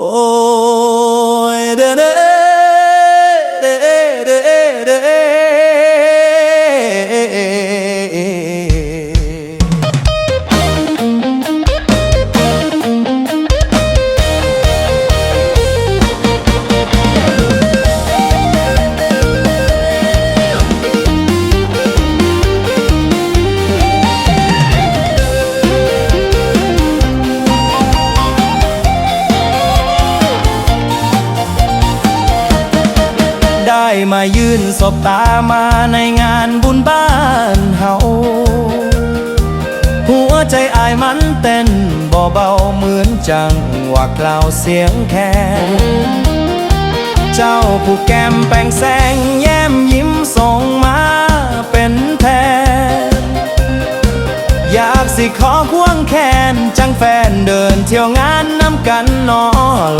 โได้มายืนสบตามาในงานบุญบ้านเฮาหัวใจอายมันเต้นบ่เบาเหมือนจังหวะกล่าวเสียงแคนเจ้าผู้แก้มแป้งแสงแย้มยิ้มส่งมาเป็นแทนอยากสิขอควงแขนจังแฟนเดินเที่ยวงานน้ำกันนอ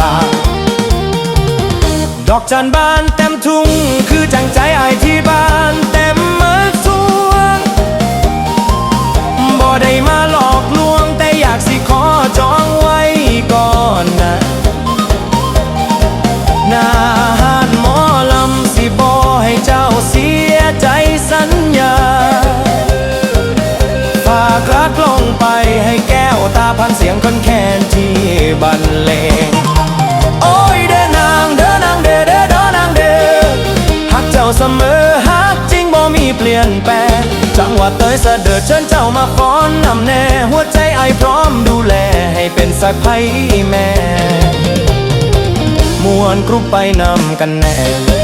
ลา ดอกจันบานเต็มทุ่ง คือจังใจไอายที่บ้านเต็มเมือกสวงบ่ได้มาหลอกลวง แต่อยากสิขอจองไว้ก่อนนะนาหานหมอลำสิบ่ให้เจ้าเสียใจสัญญา ฝากรักลงไปให้แก้วตาพันเสียงคนแคนที่บรรเลง เจ้าเสมอฮักจริงบ่มีเปลี่ยนแปลงจังหวะเตยเสด็จเชิญเจ้ามาฟ้อนนำแน่หัวใจไอพร้อมดูแลให้เป็นสักไพ่แม่มวนกรุปไปนำกันแน่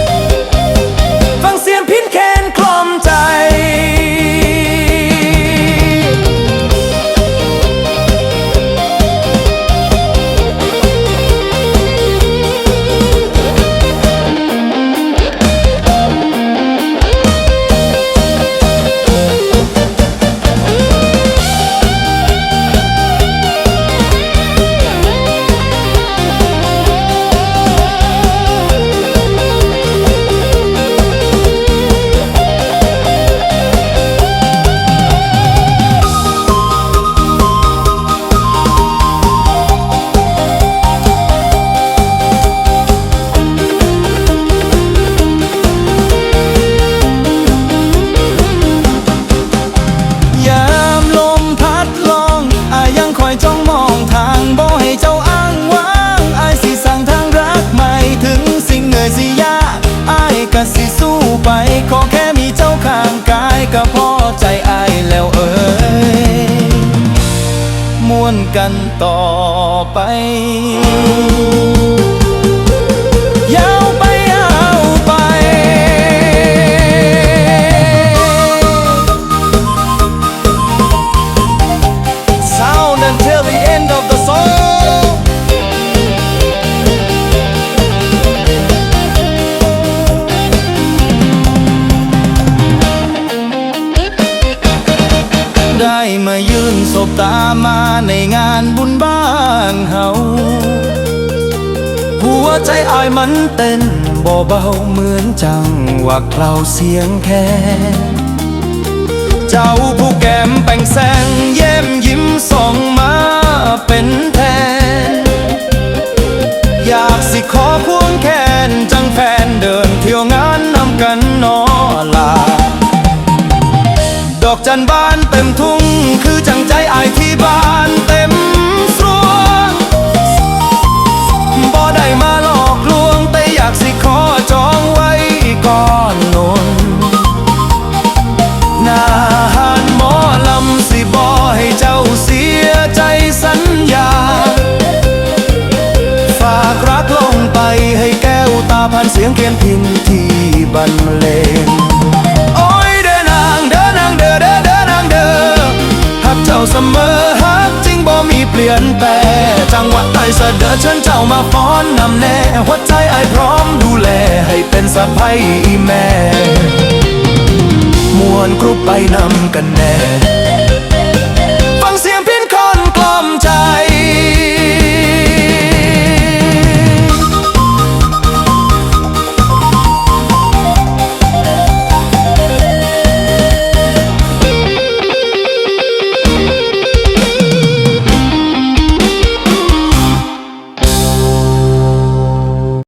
กันต่อไปานเฮาหัวใจอายมันเต้นบ่เบาเหมือนจังหวะเคลาเสียงแคนเจ้าผู้แก้มแป่งแสงแย้มยิ้มส่องมาเป็นแทน อยากสิขอควงแขนจังแฟนเดินเที่ยวงานนำกันนอลา ดอกจันบา ก้วตานเสียงเคียนพินที่บรรเลงโอ้ยเด้อนางเด้อนางเด้อเด้อเด้อนางเด้อหักเจ้าเสมอหักจริงบ่มีเปลี่ยนแปลจังหวะไอเสด็จเชิญเจ้ามาฟ้อนนำแน่หัวใจไอพร้อมดูแลให้เป็นสะใภ้แม่มวนกรุปไปนำกันแน่